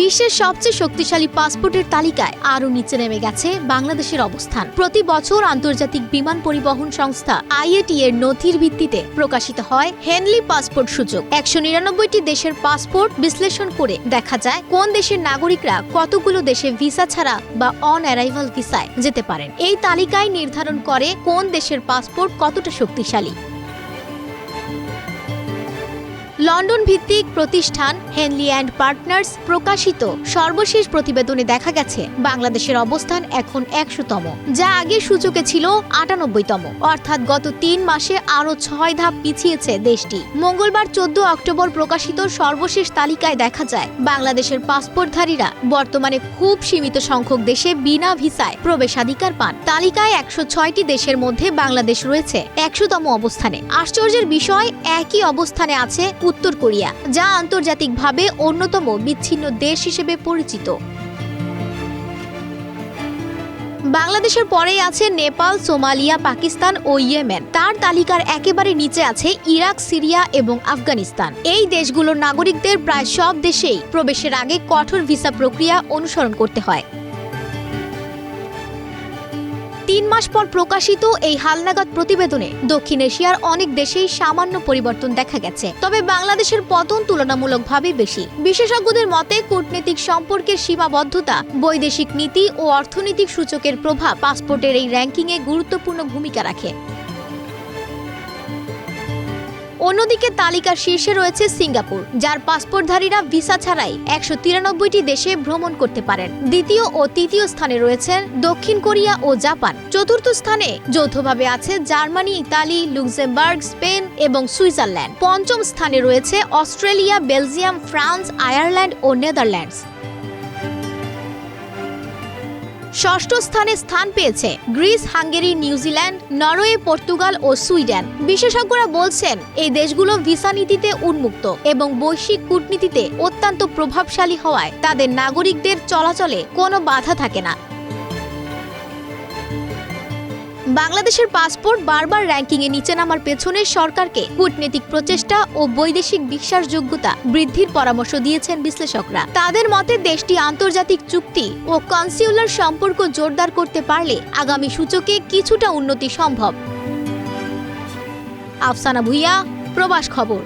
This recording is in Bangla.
বিশ্বের সবচেয়ে শক্তিশালী পাসপোর্টের তালিকায় আরও নিচে নেমে গেছে বাংলাদেশের অবস্থান। প্রতি বছর আন্তর্জাতিক বিমান পরিবহন সংস্থা আইএটি এর নথির ভিত্তিতে প্রকাশিত হয় হেনলি পাসপোর্ট সূচক একশো নিরানব্বইটি দেশের পাসপোর্ট বিশ্লেষণ করে দেখা যায় কোন দেশের নাগরিকরা কতগুলো দেশে ভিসা ছাড়া বা অন অ্যারাইভাল ভিসায় যেতে পারেন। এই তালিকায় নির্ধারণ করে কোন দেশের পাসপোর্ট কতটা শক্তিশালী। লন্ডন ভিত্তিক প্রতিষ্ঠান হেনলি অ্যান্ড পার্টনার্স প্রকাশিত সর্বশেষ প্রতিবেদনে দেখা গেছে, বাংলাদেশের অবস্থান এখন একশোতম, যা আগে সূচকে ছিল আটানব্বইতম। অর্থাৎ গত তিন মাসে আরও ছয় ধাপ পিছিয়েছে দেশটি। মঙ্গলবার চোদ্দ অক্টোবর প্রকাশিত সর্বশেষ তালিকায় দেখা যায়, বাংলাদেশের পাসপোর্টধারীরা বর্তমানে খুব সীমিত সংখ্যক দেশে বিনা ভিসায় প্রবেশাধিকার পান। তালিকায় একশো ছয়টি দেশের মধ্যে বাংলাদেশ রয়েছে, একশোতম অবস্থানে। আশ্চর্যের বিষয়, একই অবস্থানে আছে উত্তর কোরিয়া, যা আন্তর্জাতিকভাবে অন্যতম বিচ্ছিন্ন দেশ হিসেবে পরিচিত। বাংলাদেশের পরেই আছে নেপাল, সোমালিয়া, পাকিস্তান ও ইয়েমেন। তার তালিকার একেবারে নিচে আছে ইরাক, সিরিয়া এবং আফগানিস্তান। এই দেশগুলোর নাগরিকদের প্রায় সব দেশেই প্রবেশের আগে কঠোর ভিসা প্রক্রিয়া অনুসরণ করতে হয়। তিন মাস পর প্রকাশিত এই হালনাগাদ প্রতিবেদনে দক্ষিণ এশিয়ার অনেক দেশেই সামান্য পরিবর্তন দেখা গেছে। তবে বাংলাদেশের পতন তুলনামূলকভাবে বেশি। বিশেষজ্ঞদের মতে, কূটনৈতিক সম্পর্কের সীমাবদ্ধতা, বৈদেশিক নীতি ও অর্থনৈতিক সূচকের প্রভাব পাসপোর্টের এই র্যাঙ্কিংয়ে গুরুত্বপূর্ণ ভূমিকা রাখে। অন্যদিকে তালিকার শীর্ষে রয়েছে সিঙ্গাপুর, যার পাসপোর্টধারীরা ভিসা ছাড়াই একশো তিরানব্বইটি দেশে ভ্রমণ করতে পারেন। দ্বিতীয় ও তৃতীয় স্থানে রয়েছেন দক্ষিণ কোরিয়া ও জাপান। চতুর্থ স্থানে যৌথভাবে আছে জার্মানি, ইতালি, লুক্সেমবার্গ, স্পেন এবং সুইজারল্যান্ড। পঞ্চম স্থানে রয়েছে অস্ট্রেলিয়া, বেলজিয়াম, ফ্রান্স, আয়ারল্যান্ড ও নেদারল্যান্ডস। ষষ্ঠ স্থানে স্থান পেয়েছে Greece, Hungary New Zealand Norway, Portugal ও সুইডেন। বিশেষজ্ঞরা বলছেন, এই দেশগুলো ভিসা নীতিতে উন্মুক্ত এবং বৈশ্বিক কূটনীতিতে অত্যন্ত প্রভাবশালী হওয়ায় তাদের নাগরিকদের চলাচলে কোনো বাধা থাকে না। বাংলাদেশের পাসপোর্ট বারবার র্যাঙ্কিংয়ে নিচে নামার পেছনে সরকারকে কূটনৈতিক প্রচেষ্টা ও বৈদেশিক বিশ্বাসযোগ্যতা বৃদ্ধির পরামর্শ দিয়েছেন বিশ্লেষকরা। তাদের মতে, দেশটি আন্তর্জাতিক চুক্তি ও কনসিউলার সম্পর্ক জোরদার করতে পারলে আগামী সূচকে কিছুটা উন্নতি সম্ভব। আফসানা ভুইয়া, প্রবাস খবর।